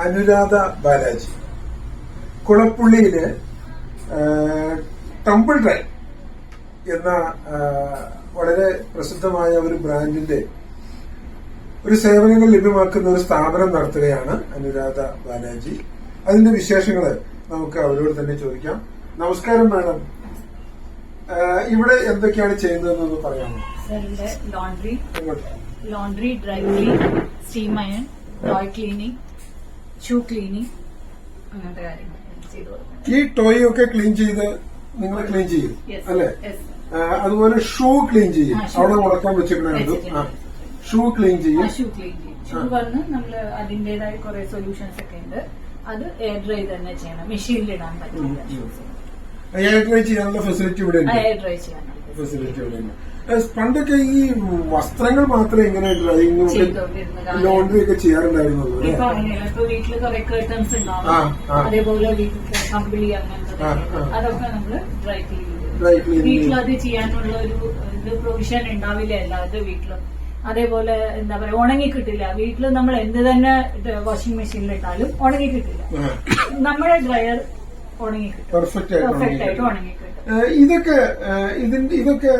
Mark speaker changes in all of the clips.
Speaker 1: അനുരാധ ബാലാജി. കുളപ്പുള്ളിയിൽ tumble dry എന്ന വളരെ പ്രസിദ്ധമായ ഒരു ബ്രാൻഡിന്റെ ഒരു സേവനങ്ങൾ ലഭ്യമാക്കുന്ന ഒരു സ്ഥാപനം നടത്തുകയാണ് അനുരാധ ബാലാജി. അതിന്റെ വിശേഷങ്ങൾ നമുക്ക് അവരോട് തന്നെ ചോദിക്കാം. നമസ്കാരം മാഡം. ഇവിടെ എന്തൊക്കെയാണ് ചെയ്യുന്നതെന്നൊന്ന് പറയാമോ?
Speaker 2: Laundry laundry. Laundry dry clean steam iron toy cleaning shoe cleaning അങ്ങനത്തെ കാര്യങ്ങൾ ചെയ്തു
Speaker 1: ഈ ടോയ് ഒക്കെ ക്ലീൻ ചെയ്ത് നിങ്ങൾ ക്ലീൻ ചെയ്യും
Speaker 2: Yes,
Speaker 1: അല്ലെ?
Speaker 2: yes.
Speaker 1: അതുപോലെ ഷൂ ക്ലീൻ ചെയ്യും.
Speaker 2: ആ, shoe.
Speaker 1: അവിടെ മുടക്കാൻ വെച്ചിട്ടുണ്ട്
Speaker 2: വെച്ചിട്ടുണ്ട്.
Speaker 1: ഷൂ ക്ലീൻ ചെയ്യും.
Speaker 2: ഷൂ ക്ലീൻ ചെയ്യും. ഷൂ
Speaker 1: ആ.
Speaker 2: വന്ന് നമ്മൾ അതിന്റേതായ കുറെ സൊല്യൂഷൻസ് ഒക്കെ ഉണ്ട്. അത് എയർ ഡ്രൈ തന്നെ ചെയ്യണം. മെഷീനിൽ ഇടാൻ പറ്റില്ല
Speaker 1: ഉം, ഉം.
Speaker 2: ഷൂസ്
Speaker 1: എയർ ഡ്രൈ ചെയ്യാനുള്ള ഫെസിലിറ്റി ഇവിടെ ഉണ്ട്.
Speaker 2: എയർ ഡ്രൈ ചെയ്യാനാണ്
Speaker 1: ഫെസിലിറ്റി ഇവിടെ ഉണ്ട്. പണ്ടൊക്കെ ഈ വസ്ത്രങ്ങൾ മാത്രമേ ഇങ്ങനെ
Speaker 2: ഡ്രൈവിംഗ്.
Speaker 1: ലോണ്ടറി ഒക്കെ ചെയ്യാറുണ്ടായിരുന്നുള്ളൂ
Speaker 2: വീട്ടിൽ കുറെ കേർട്ടൻസ് ഉണ്ടാവും. അതേപോലെ കമ്പിളി അങ്ങനത്തെ. അതൊക്കെ നമ്മൾ ഡ്രൈ ക്ലീൻ വീട്ടിൽ അത് ചെയ്യാനുള്ള ഒരു ഇത് പ്രൊവിഷൻ ഉണ്ടാവില്ല എല്ലാവരുടെ വീട്ടിലും. അതേപോലെ എന്താ പറയാ ഉണങ്ങി കിട്ടില്ല. വീട്ടിൽ നമ്മൾ എന്ത് തന്നെ വാഷിംഗ് മെഷീനിൽ ഇട്ടാലും ഉണങ്ങി കിട്ടില്ല. നമ്മുടെ ഡ്രയർ ഉണങ്ങി കിട്ടും.
Speaker 1: പെർഫെക്റ്റ് ആയിട്ട് ഉണങ്ങി ഇതൊക്കെ ഇതിന്റെ ഇതൊക്കെ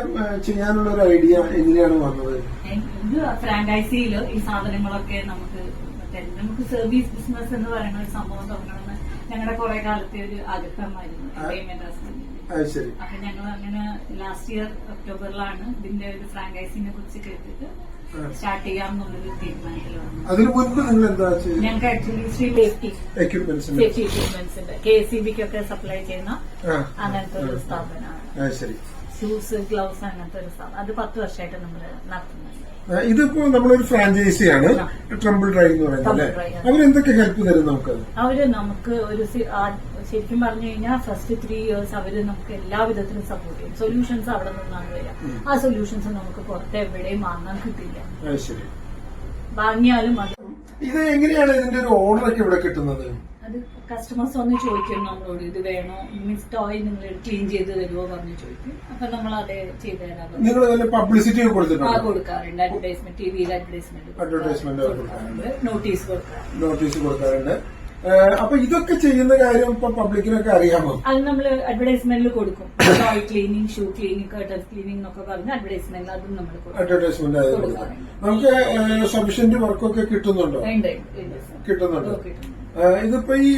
Speaker 1: ചെയ്യാനുള്ള ഒരു ഐഡിയ എങ്ങനെയാണ് വന്നത്
Speaker 2: ഇത് ഫ്രാഞ്ചൈസിയിൽ ഈ സാധനങ്ങളൊക്കെ നമുക്ക് നമുക്ക് സർവീസ് ബിസിനസ് എന്ന് പറയുന്ന ഒരു സംഭവം തുടങ്ങണമെന്ന് ഞങ്ങളുടെ കുറെ കാലത്തെ ഒരു ആഗ്രഹമായിരുന്നു
Speaker 1: അത് ശരി
Speaker 2: അപ്പൊ ഞങ്ങൾ അങ്ങനെ ലാസ്റ്റ് ഇയർ ഒക്ടോബറിലാണ് ഇതിന്റെ ഒരു ഫ്രാഞ്ചൈസിനെ കുറിച്ച് കേട്ടിട്ട്. സ്റ്റാർട്ട് ചെയ്യാമെന്നുള്ളൊരു തീരുമാനത്തിൽ വന്നു
Speaker 1: അതിനു മുൻപ് നിങ്ങൾ എന്താ
Speaker 2: ഞങ്ങൾക്ക് ആക്ച്വലി ശ്രീ സേഫ്റ്റി
Speaker 1: എക്യുപ്മെന്റ്സിന്
Speaker 2: സേഫ്റ്റി എക്യുപ്മെന്റ്സിന്റെ കെ സി ബിക്കൊക്കെ സപ്ലൈ ചെയ്യുന്ന അങ്ങനത്തെ ഒരു സ്ഥാപനമാണ്.
Speaker 1: ശരി.
Speaker 2: ഷൂസ് ഗ്ലൗസ് അങ്ങനത്തെ ഒരു സ്ഥാപനം. അത് പത്ത് വർഷമായിട്ട് നമ്മൾ നടത്തുന്നുണ്ട്.
Speaker 1: ഇതിപ്പോ നമ്മളൊരു ഫ്രാഞ്ചൈസിയാണ് ട്രംബിൾ ഡ്രൈവ് എന്ന് പറയുന്നത്
Speaker 2: അതെ.
Speaker 1: അവരെന്തൊക്കെ ഹെൽപ്പ് തരും നമുക്ക്
Speaker 2: അവർ നമുക്ക് ഒരു ശരിക്കും പറഞ്ഞു കഴിഞ്ഞാൽ ഫസ്റ്റ് ത്രീ ഇയേഴ്സ് അവർ നമുക്ക് എല്ലാ വിധത്തിലും സപ്പോർട്ട് ചെയ്യും. സൊല്യൂഷൻസ് അവിടെ നിന്നാണ് വരിക. ആ സൊല്യൂഷൻസ് നമുക്ക് പുറത്ത് എവിടെയും വാങ്ങാൻ കിട്ടില്ല. വാങ്ങിയാലും അത്
Speaker 1: ഇത് എങ്ങനെയാണ് ഇതിന്റെ ഒരു ഓർഡർ ഒക്കെ ഇവിടെ കിട്ടുന്നത്?
Speaker 2: അത് കസ്റ്റമേഴ്സ് വന്ന് ചോദിക്കും നമ്മളോട് ഇത് വേണോ? മീൻസ് ടോയ് നിങ്ങൾ ക്ലീൻ ചെയ്ത് തരുമോ പറഞ്ഞ് ചോദിക്കും. അപ്പൊ നമ്മൾ അത് ചെയ്ത്
Speaker 1: തരാറുണ്ട് പബ്ലിസിറ്റി
Speaker 2: ആ കൊടുക്കാറുണ്ട്. അഡ്വർടൈസ്മെന്റ് ടി വിയിൽ അഡ്വർടൈസ്മെന്റ് നോട്ടീസ് കൊടുക്കാറുണ്ട്.
Speaker 1: നോട്ടീസ് കൊടുക്കാറുണ്ട്. അപ്പൊ ഇതൊക്കെ ചെയ്യുന്ന കാര്യം ഇപ്പൊ പബ്ലിക്കിനൊക്കെ അറിയാമോ?
Speaker 2: അത് നമ്മൾ അഡ്വർടൈസ്മെന്റിൽ കൊടുക്കും. Toy cleaning shoe cleaning curtain cleaning എന്നൊക്കെ പറഞ്ഞ് അഡ്വർടൈസ്മെന്റിൽ അതും നമ്മൾ
Speaker 1: അഡ്വർടൈസ്മെന്റ് ആയത് നമുക്ക് സഫീഷ്യന്റ് വർക്കൊക്കെ കിട്ടുന്നുണ്ടോ. കിട്ടുന്നുണ്ട്? ഇതിപ്പോ ഈ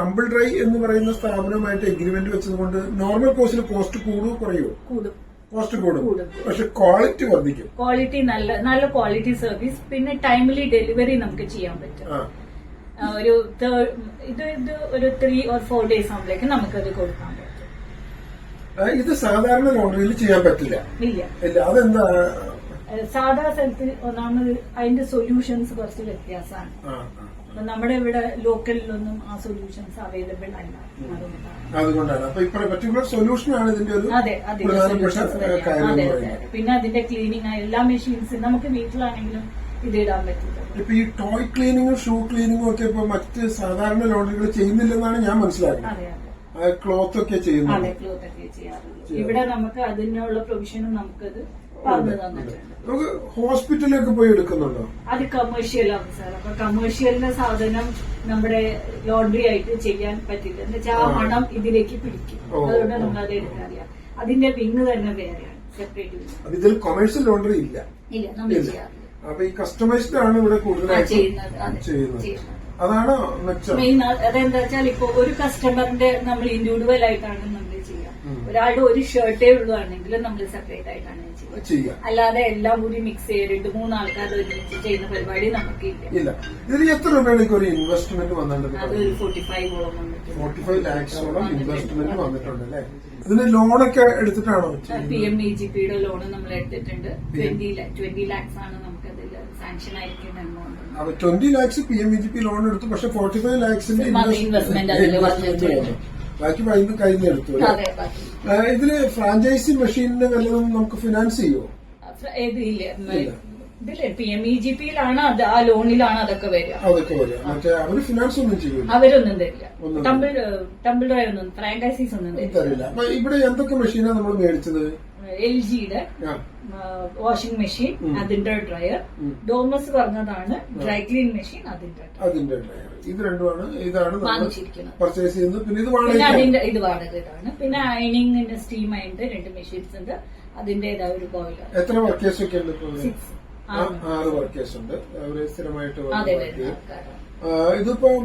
Speaker 1: ടംബിൾ ഡ്രൈ എന്ന് പറയുന്ന സ്ഥാപനവുമായിട്ട് എഗ്രിമെന്റ് വെച്ചതുകൊണ്ട് നോർമൽ കോസ്റ്റിൽ കോസ്റ്റ് കൂടുമോ കുറയോ
Speaker 2: കൂടും.
Speaker 1: കോസ്റ്റ് കൂടും. പക്ഷെ ക്വാളിറ്റി വർദ്ധിക്കും.
Speaker 2: ക്വാളിറ്റി നല്ല നല്ല ക്വാളിറ്റി സർവീസ് പിന്നെ ടൈംലി ഡെലിവറി നമുക്ക് ചെയ്യാൻ പറ്റും. ഒരു ഇത് ഇത് ഒരു ത്രീ ഓർ ഫോർ ഡേയ്സ് ആകുമ്പോഴേക്ക് നമുക്കത് കൊടുക്കാൻ പറ്റും.
Speaker 1: ഇത് സാധാരണ ലോണ്ടറിയിൽ ചെയ്യാൻ പറ്റില്ല.
Speaker 2: ഇല്ല.
Speaker 1: അതെന്താ?
Speaker 2: സാധാ സ്ഥലത്ത് ഒന്നാമത് അതിന്റെ സൊല്യൂഷൻസ് കുറച്ച് വ്യത്യാസമാണ്. അപ്പൊ നമ്മുടെ ഇവിടെ ലോക്കലിലൊന്നും ആ സൊല്യൂഷൻസ് അവൈലബിൾ അല്ല. അതുകൊണ്ടാണ്.
Speaker 1: അപ്പൊ ഇപ്പൊ പർട്ടിക്കുലർ ഇതിന്റെ ഒരു
Speaker 2: അതെ അതെ. പിന്നെ അതിന്റെ ക്ലീനിങ് എല്ലാ മെഷീൻസും നമുക്ക് വീട്ടിലാണെങ്കിലും ഇത് ഇടാൻ പറ്റില്ല.
Speaker 1: ഇപ്പൊ ഈ ടോയ് ക്ലീനിങ്ങും ഷൂ ക്ലീനിങ്ങും ഒക്കെ ഇപ്പൊ മറ്റ് സാധാരണ ലോണ്ടറികൾ ചെയ്യുന്നില്ലെന്നാണ് ഞാൻ മനസ്സിലാക്കുന്നത്. ക്ലോത്ത് ഒക്കെ
Speaker 2: അതെ ക്ലോത്ത് ഒക്കെ
Speaker 1: ചെയ്യാറുണ്ട്.
Speaker 2: ഇവിടെ നമുക്ക് അതിനുള്ള പ്രൊവിഷനും നമുക്കത് പറഞ്ഞു തന്നിട്ടുണ്ട്.
Speaker 1: നമുക്ക് ഹോസ്പിറ്റലിലൊക്കെ പോയി എടുക്കുന്നുണ്ടോ?
Speaker 2: അത് കമേഴ്ഷ്യൽ ആണ് സാർ അപ്പൊ കമേഴ്ഷ്യലിന്റെ സാധനം നമ്മുടെ ലോണ്ടറി ആയിട്ട് ചെയ്യാൻ പറ്റില്ല. എന്ന് വെച്ചാൽ ആ. മണം ഇതിലേക്ക് പിടിക്കും. അതുകൊണ്ട് നമ്മൾ അത് എടുക്കാറില്ല. അതിന്റെ വിങ് തന്നെ വേറെയാണ്. സെപ്പറേറ്റ്
Speaker 1: ഇതിൽ കൊമേഴ്ഷ്യൽ ലോണ്ടറി ഇല്ല.
Speaker 2: ഇല്ല നമ്മൾ ചെയ്യാറില്ല.
Speaker 1: അപ്പൊ ഈ കസ്റ്റമൈസ്ഡ് ആണ് ഇവിടെ കൂടുതലായിട്ട്
Speaker 2: ചെയ്യുന്നത്. അതെ.
Speaker 1: ചെയ്യുന്നത്.
Speaker 2: ചെയ്യുന്നത്.
Speaker 1: അതാണ് മെച്ചം.
Speaker 2: മെയിൻ അതെന്താ വെച്ചാൽ ഇപ്പൊ ഒരു കസ്റ്റമറിന്റെ നമ്മൾ ഇൻഡിവിജ്വൽ ആയിട്ടാണ് നമ്മൾ ചെയ്യാം
Speaker 1: ഉം.
Speaker 2: ഒരാളുടെ ഒരു ഷർട്ടേ ഉള്ളതാണെങ്കിൽ നമ്മൾ സെപ്പറേറ്റ് ആയിട്ടാണ് ചെയ്യുക. അല്ലാതെ എല്ലാം കൂടി മിക്സ് ചെയ്തിട്ട് മൂന്ന് ആൾക്കാർ ഒരുമിച്ച് ചെയ്യുന്ന പരിപാടി നമുക്കില്ല.
Speaker 1: ഇല്ല. ഇതിൽ എത്ര രൂപയാണ് ഒരു ഇൻവെസ്റ്റ്മെന്റ് വന്നിട്ടുണ്ട്
Speaker 2: അത് ഒരു ഫോർട്ടി ഫൈവ് ഓളം വന്നിട്ടുണ്ട്.
Speaker 1: ഫോർട്ടി ഫൈവ് ലാക്സോളം ഇൻവെസ്റ്റ്മെന്റ് വന്നിട്ടുണ്ട്. അല്ലേ? ഇതിന് ലോണൊക്കെ എടുത്തിട്ടാണോ
Speaker 2: പി എം ഇ ജി പിയുടെ ലോൺ നമ്മൾ എടുത്തിട്ടുണ്ട്. ട്വന്റി ട്വന്റി ലാക്സ് ആണ് സാങ്ഷൻ ആയിരിക്കുന്ന എമൗണ്ട്
Speaker 1: അപ്പൊ twenty lakhs P M E G P loan എടുത്തു പക്ഷെ ഫോർട്ടി ഫൈവ് ലാക്സിന്റെ
Speaker 2: അതിൽ വന്നിട്ടുണ്ട്.
Speaker 1: ബാക്കി പൈന്ന്
Speaker 2: കഴിഞ്ഞ
Speaker 1: എടുത്തു. ഇതിൽ ഫ്രാഞ്ചൈസി മെഷീനിന്റെ വല്ലതും നമുക്ക് ഫിനാൻസ് ചെയ്യോ?
Speaker 2: പി എം ഇ ജി പിയിലാണ് അത് ആ ലോണിലാണ് അതൊക്കെ വരിക.
Speaker 1: അതൊക്കെ വരിക. മറ്റേ അവർ ഫിനാൻസ് ഒന്നും ചെയ്യില്ല
Speaker 2: അവരൊന്നും തരില്ല. ടമ്പിൾ ടമ്പിൾ ഡ്രൈവ് ഒന്നും ഫ്രാഞ്ചൈസീസ് ഒന്നും തരില്ല.
Speaker 1: ഇവിടെ എന്തൊക്കെ മെഷീനാണ് നമ്മൾ മേടിച്ചത്?
Speaker 2: എൽ ജിയുടെ വാഷിംഗ് മെഷീൻ അതിന്റെ ഡ്രയർ. ഡോമസ് പറഞ്ഞതാണ് ഡ്രൈ ക്ലീൻ മെഷീൻ അതിന്റെ.
Speaker 1: അതിന്റെ ഡ്രയർ ഇത് രണ്ടുമാണ് ഇതാണ് പർച്ചേസ് ചെയ്യുന്നത്. പിന്നെ ഇത് വാടക
Speaker 2: അതിന്റെ ഇത് വാടകയാണ് പിന്നെ അയണിങ്ങിന്റെ സ്റ്റീം അയണിന്റെ രണ്ട് മെഷീൻസ് ഉണ്ട്. അതിന്റേതായ ഒരു ബോയിലർ
Speaker 1: എത്ര വർക്കേഴ്സ് ഒക്കെ ഉണ്ട് ആറ്. വർക്കേഴ്സ് ഉണ്ട്. അവർ സ്ഥിരമായിട്ട്
Speaker 2: അതെ
Speaker 1: ചെയ്യും. ഇതിപ്പം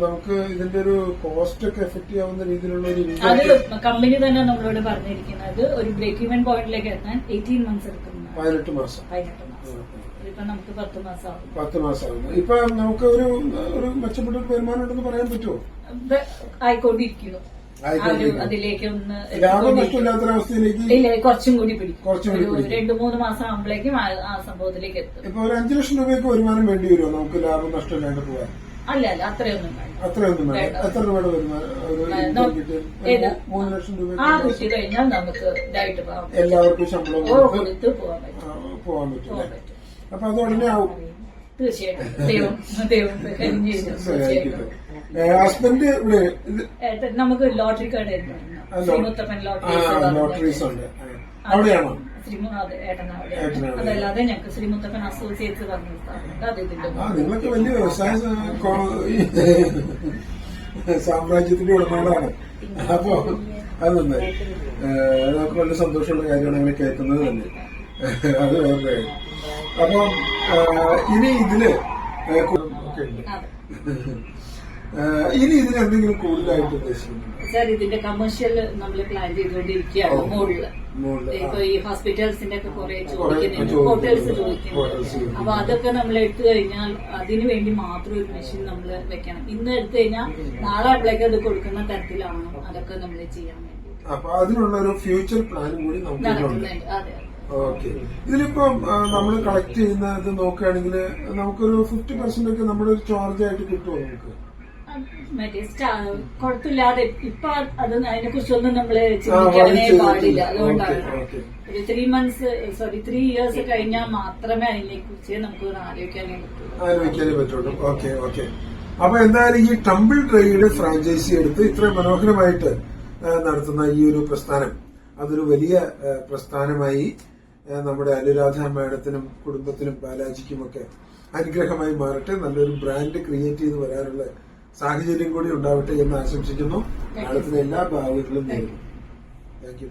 Speaker 1: നമുക്ക് ഇതിന്റെ ഒരു കോസ്റ്റ് ഒക്കെ എഫക്ട് ചെയ്യാവുന്ന രീതിയിലുള്ള ഒരു
Speaker 2: അത് കമ്പനി തന്നെ നമ്മളോട് പറഞ്ഞിരിക്കുന്നത് ഒരു ബ്രേക്ക് ഇവൻ പോയിന്റിലേക്ക് എത്താൻ എയ്റ്റീൻ മന്ത്സ് എടുക്കുന്നു
Speaker 1: പതിനെട്ട് മാസം.
Speaker 2: പതിനെട്ട് മാസം. നമുക്ക് പത്ത് മാസം
Speaker 1: പത്ത് മാസമാകുന്നു ഇപ്പൊ നമുക്ക് ഒരു ഒരു മെച്ചപ്പെട്ട വരുമാനം ഉണ്ടെന്ന് പറയാൻ പറ്റുമോ?
Speaker 2: ആയിക്കൊണ്ടിരിക്കുന്നു. അതിലേക്ക് ഒന്ന് ഇല്ല കുറച്ചും കൂടി പിടിക്കും. രണ്ടു മൂന്ന് മാസം ആകുമ്പോഴേക്കും ആ സംഭവത്തിലേക്ക് എത്തും.
Speaker 1: ഇപ്പൊ ഒരു അഞ്ചു ലക്ഷം രൂപയ്ക്ക് വരുമാനം വേണ്ടി വരുമോ നമുക്ക് ലാഭം നഷ്ടമില്ലാണ്ട് പോകാൻ
Speaker 2: അല്ല അല്ല അത്രയൊന്നും
Speaker 1: അത്രയൊന്നും വേണ്ട. എത്ര രൂപയുടെ വരുമാനം മൂന്ന് ലക്ഷം
Speaker 2: ആ
Speaker 1: രൂപ
Speaker 2: കഴിഞ്ഞാൽ നമുക്ക് ഇതായിട്ട്
Speaker 1: എല്ലാവർക്കും ശമ്പളം
Speaker 2: പോകാൻ
Speaker 1: അല്ലേ?
Speaker 2: പറ്റും.
Speaker 1: അപ്പൊ അത് ഉടനെ ആവും.
Speaker 2: തീർച്ചയായിട്ടും. ദൈവം ദൈവം. തീർച്ചയായിട്ടും.
Speaker 1: ഹസ്ബൻഡ് ഇവിടെ
Speaker 2: നമുക്ക് ലോട്ടറി കാർഡ് ശ്രീമുത്തപ്പൻ
Speaker 1: ലോട്ടറീസ് ഉണ്ട്. അവിടെയാണോ.
Speaker 2: അതല്ലാതെ ഞങ്ങൾക്ക് ശ്രീമുത്തപ്പൻ അസോസിയേറ്റ്സ് പറഞ്ഞ ഇതിന്റെ
Speaker 1: വലിയ വ്യവസായ സാമ്രാജ്യത്തിന്റെ ഉടമകളാണ്. അപ്പോ അത് നന്നായി നമുക്ക് വളരെ സന്തോഷമുള്ള കാര്യമാണ് അങ്ങനെ കേൾക്കുന്നത് തന്നെ. അത് വേറെ. അപ്പൊ ഇനി ഇതിൽ ഇനി ഇതിന് എന്തെങ്കിലും കൂടുതലായിട്ട് ഉദ്ദേശിക്കുന്നുണ്ട്?
Speaker 2: സാർ ഇതിന്റെ കമേഴ്ഷ്യൽ നമ്മൾ പ്ലാൻ ചെയ്തുകൊണ്ടിരിക്കുകയാണ്.
Speaker 1: മുകളിൽ
Speaker 2: ഇപ്പൊ ഈ ഹോസ്പിറ്റൽസിന്റെ ഒക്കെ കുറെ ചോദിക്കുന്നുണ്ട്. ഹോട്ടൽസ് ചോദിക്കുന്നുണ്ട്. അപ്പൊ അതൊക്കെ നമ്മൾ എടുത്തു കഴിഞ്ഞാൽ അതിനു വേണ്ടി മാത്രം ഒരു മെഷീൻ നമ്മൾ വെക്കണം. ഇന്ന് എടുത്തു കഴിഞ്ഞാൽ നാളെ അപ്പോഴേക്ക് അത് കൊടുക്കുന്ന തരത്തിലാണ് അതൊക്കെ നമ്മൾ ചെയ്യാൻ വേണ്ടി.
Speaker 1: അപ്പൊ അതിനുള്ള ഒരു ഫ്യൂച്ചർ പ്ലാനും കൂടി നമുക്ക്
Speaker 2: അതെ.
Speaker 1: ഓക്കെ ഇതിലിപ്പം നമ്മൾ കളക്ട് ചെയ്യുന്ന ഇത് നോക്കുകയാണെങ്കിൽ നമുക്കൊരു ഫിഫ്റ്റി പെർസെന്റ് ഒക്കെ നമ്മുടെ ഒരു ചാർജ് ആയിട്ട് കിട്ടുമോ നമുക്ക്?
Speaker 2: മറ്റേ സ്റ്റാ- കുഴപ്പമില്ലാതെ ഇപ്പൊ അത് അതിനെ കുറിച്ചൊന്നും
Speaker 1: നമ്മൾ
Speaker 2: ചിന്തിക്കാനേ പാടില്ല. അതുകൊണ്ടാണ്. ഒരു three months sorry three years കഴിഞ്ഞാൽ മാത്രമേ അതിനെ കുറിച്ച് നമുക്ക് ഒന്ന് ആലോചിക്കാനേ പറ്റുള്ളൂ.
Speaker 1: ആലോചിക്കാനേ പറ്റുള്ളൂ. ഓക്കെ ഓക്കെ അപ്പൊ എന്തായാലും ഈ ടമ്പിൾ ട്രേയുടെ ഫ്രാഞ്ചൈസി എടുത്ത് ഇത്ര മനോഹരമായിട്ട് നടത്തുന്ന ഈ ഒരു പ്രസ്ഥാനം അതൊരു വലിയ പ്രസ്ഥാനമായി നമ്മുടെ അനുരാധ മാഡത്തിനും കുടുംബത്തിനും ബാലാജിക്കും ഒക്കെ അനുഗ്രഹമായി മാറട്ടെ. നല്ലൊരു ബ്രാൻഡ് ക്രിയേറ്റ് ചെയ്ത് വരാനുള്ള സാഹചര്യം കൂടി ഉണ്ടാവട്ടെ എന്ന് ആശംസിക്കുന്നു. മാഡത്തിന് എല്ലാ ഭാഗങ്ങളിലും നേരുന്നു താങ്ക് യു